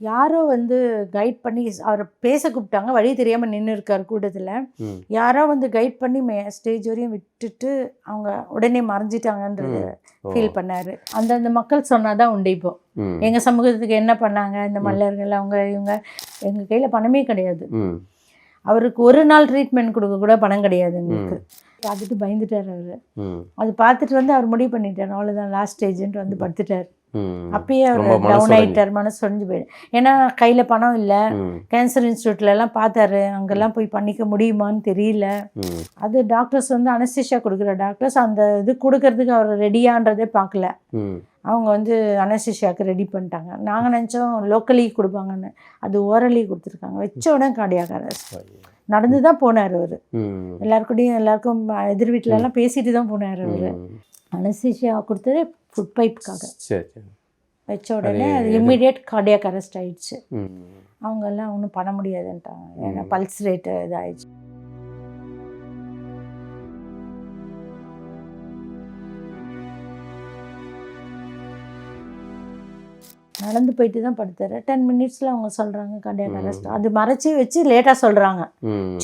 யாரோ வந்து கைட் பண்ணி அவரை பேச கூப்பிட்டாங்க வழி தெரியாமல் நின்று இருக்கார் கூட்டத்தில். யாரோ வந்து கைட் பண்ணி மே ஸ்டேஜ் வரையும் விட்டுட்டு அவங்க உடனே மறைஞ்சிட்டாங்கன்றது. ஃபீல் பண்ணாரு. அந்தந்த மக்கள் சொன்னாதான் உண்டு இப்போ. எங்கள் சமூகத்துக்கு என்ன பண்ணாங்க இந்த மல்லர்கள் அவங்க இவங்க எங்கள் கையில் பணமே கிடையாது. அவருக்கு ஒரு நாள் ட்ரீட்மெண்ட் கொடுக்க கூட பணம் கிடையாது எங்களுக்கு. பார்த்துட்டு பயந்துட்டார் அவர். அது பார்த்துட்டு வந்து அவர் முடிவு பண்ணிட்டார். அவ்வளோதான் லாஸ்ட் ஸ்டேஜ்ன்ட்டு வந்து படுத்துட்டார். அப்பயே அவர் டவுன். ஆயிட்டார் மனசு உடைஞ்சு போயிடு. ஏன்னா கையில் பணம் இல்லை. கேன்சர் இன்ஸ்டியூட்ல எல்லாம் பார்த்தாரு. அங்கெல்லாம் போய் பண்ணிக்க முடியுமான்னு தெரியல. அது டாக்டர்ஸ் வந்து அனஸ்திஷியா கொடுக்குற டாக்டர்ஸ் அந்த இது கொடுக்கறதுக்கு அவர் ரெடியான்றதே பார்க்கல. அவங்க வந்து அனஸ்திஷியாவுக்கு ரெடி பண்ணிட்டாங்க. நாங்கள் நினச்சோம் லோக்கலி கொடுப்பாங்கன்னு. அது ஓரலி கொடுத்துருக்காங்க. வச்ச உடனே கார்டியாக அரெஸ்ட் நடந்து தான் போனார் அவர். எல்லாருக்கூடயும் எல்லாருக்கும் எதிர் வீட்ல எல்லாம் பேசிட்டு தான் போனார் அவர். அனஸ்திஷியா கொடுத்தது ஃபுட் பைப்புக்காக சரி. வச்ச உடனே அது இம்மிடியேட் கார்டியாக அரெஸ்ட் ஆயிடுச்சு. ம். அவங்க எல்லாம் ஒன்றும் பண்ண முடியாதுன்ட்டாங்க. ஏன்னா. பல்ஸ் ரேட்டு இதாகிடுச்சு நடந்து போயிட்டு தான் படுத்தாரு டென் மினிட்ஸில் அவங்க சொல்கிறாங்க கார்டியாக ம். அரெஸ்ட் அது மறைச்சி வச்சு லேட்டாக சொல்கிறாங்க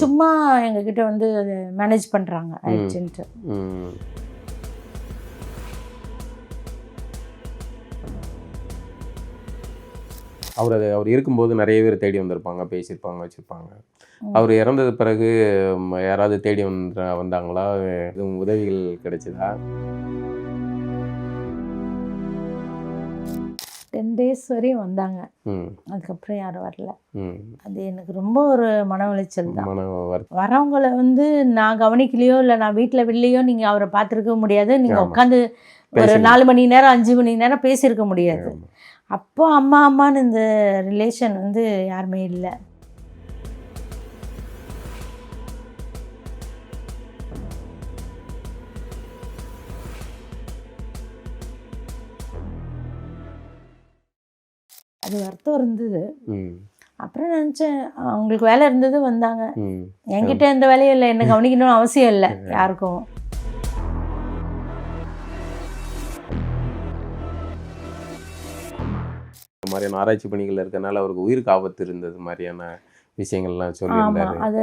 சும்மா எங்ககிட்ட வந்து மேனேஜ் பண்ணுறாங்க ஆயிடுச்சுன்ட்டு. அவர் அது அவர் இருக்கும்போது நிறைய பேர் தேடி வந்திருப்பாங்க பேசியிருப்பாங்க வச்சுருப்பாங்க. அவர் இறந்தது பிறகு யாராவது தேடி வந்த வந்தாங்களா? எதுவும் உதவிகள் கிடைச்சதா? டென் டேஸ் வரையும் வந்தாங்க அதுக்கப்புறம் யாரும் வரல. அது எனக்கு ரொம்ப ஒரு மன உளைச்சல் தான். வரவங்கள வந்து நான் கவனிக்கலையோ இல்லை நான் வீட்டில் வெளிலையோ நீங்கள் அவரை பார்த்துருக்க முடியாது. நீங்கள். உட்காந்து ஒரு நாலு மணி நேரம் அஞ்சு மணி நேரம் பேசியிருக்க முடியாது. அப்போ அம்மா அம்மான்னு இந்த ரிலேஷன் வந்து யாருமே இல்லை. அது வருத்தம் இருந்தது. அப்புறம் நினச்சேன் அவங்களுக்கு வேலை இருந்தது வந்தாங்க. என்கிட்ட எந்த வேலையும் இல்லை. என்ன கவனிக்கணும்னு அவசியம் இல்லை யாருக்கும். மாதிரியான ஆராய்ச்சி பணிகள் இருக்கனால அவருக்கு உயிருக்கு ஆபத்து இருந்தது மாதிரியான விஷயங்கள்லாம் சொல்லியிருந்தாரு. அது